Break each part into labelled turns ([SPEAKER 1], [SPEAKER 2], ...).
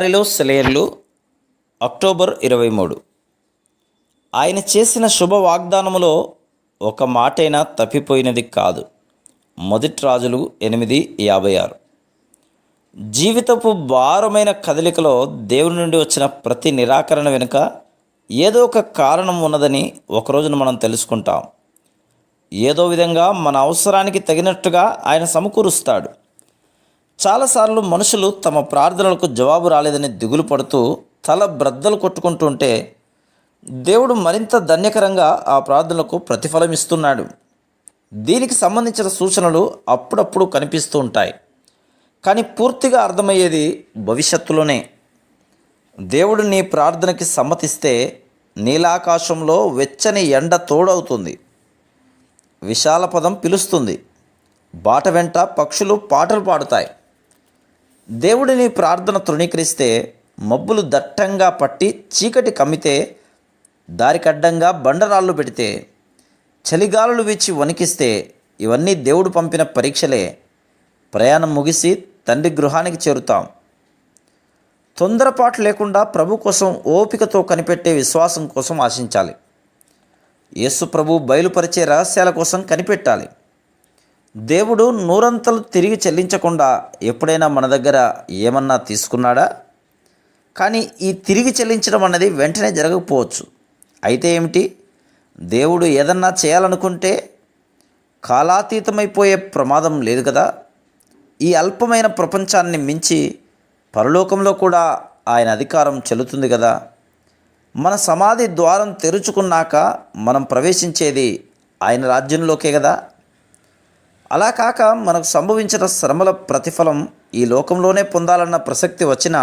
[SPEAKER 1] వారిలో సెలయర్లు అక్టోబర్ ఇరవై మూడు ఆయన చేసిన శుభ వాగ్దానములో ఒక మాటైనా తప్పిపోయినది కాదు. మొదటి రాజులు ఎనిమిది యాభై ఆరు. జీవితపు భారమైన కదలికలో దేవుని నుండి వచ్చిన ప్రతి నిరాకరణ వెనుక ఏదో ఒక కారణం ఉన్నదని ఒకరోజున మనం తెలుసుకుంటాం. ఏదో విధంగా మన అవసరానికి తగినట్టుగా ఆయన సమకూరుస్తాడు. చాలాసార్లు మనుషులు తమ ప్రార్థనలకు జవాబు రాలేదని దిగులు పడుతూ తల బ్రద్దలు కొట్టుకుంటుంటే దేవుడు మరింత ధన్యకరంగా ఆ ప్రార్థనలకు ప్రతిఫలం ఇస్తున్నాడు. దీనికి సంబంధించిన సూచనలు అప్పుడప్పుడు కనిపిస్తూ ఉంటాయి. కానీ పూర్తిగా అర్థమయ్యేది భవిష్యత్తులోనే. దేవుడు నీ ప్రార్థనకి సమ్మతిస్తే నీలాకాశంలో వెచ్చని ఎండ తోడవుతుంది. విశాల పదం పిలుస్తుంది. బాట వెంట పక్షులు పాటలు పాడుతాయి. దేవుడిని ప్రార్థన తృణీకరిస్తే మబ్బులు దట్టంగా పట్టి చీకటి కమ్మితే దారికడ్డంగా బండరాళ్ళు పెడితే చలిగాలులు వీచి వణికిస్తే ఇవన్నీ దేవుడు పంపిన పరీక్షలే. ప్రయాణం ముగిసి తండ్రి గృహానికి చేరుతాం. తొందరపాటు లేకుండా ప్రభు కోసం ఓపికతో కనిపెట్టే విశ్వాసం కోసం ఆశించాలి. యేసు ప్రభు బయలుపరిచే రహస్యాల కోసం కనిపెట్టాలి. దేవుడు నూరంతలు తిరిగి చెల్లించకుండా ఎప్పుడైనా మన దగ్గర ఏమన్నా తీసుకున్నాడా? కానీ ఈ తిరిగి చెల్లించడం అన్నది వెంటనే జరగకపోవచ్చు. అయితే ఏమిటి? దేవుడు ఏదన్నా చేయాలనుకుంటే కాలాతీతమైపోయే ప్రమాదం లేదు కదా? ఈ అల్పమైన ప్రపంచాన్ని మించి పరలోకంలో కూడా ఆయన అధికారం చెల్లుతుంది కదా? మన సమాధి ద్వారం తెరుచుకున్నాక మనం ప్రవేశించేది ఆయన రాజ్యంలోకే కదా? అలా కాక మనకు సంభవించిన శ్రమల ప్రతిఫలం ఈ లోకంలోనే పొందాలన్న ప్రసక్తి వచ్చినా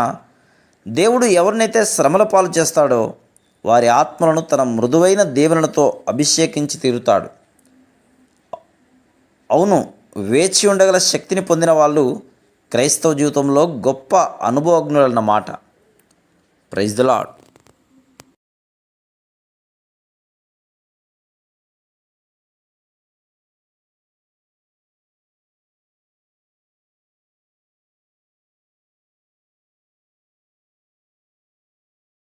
[SPEAKER 1] దేవుడు ఎవరినైతే శ్రమల పాలు చేస్తాడో వారి ఆత్మలను తన మృదువైన దీవెనలతో అభిషేకించి తీరుతాడు. అవును వేచి ఉండగల శక్తిని పొందిన వాళ్ళు క్రైస్తవ జీవితంలో గొప్ప అనుభవజ్ఞులన్నమాట. Praise the lord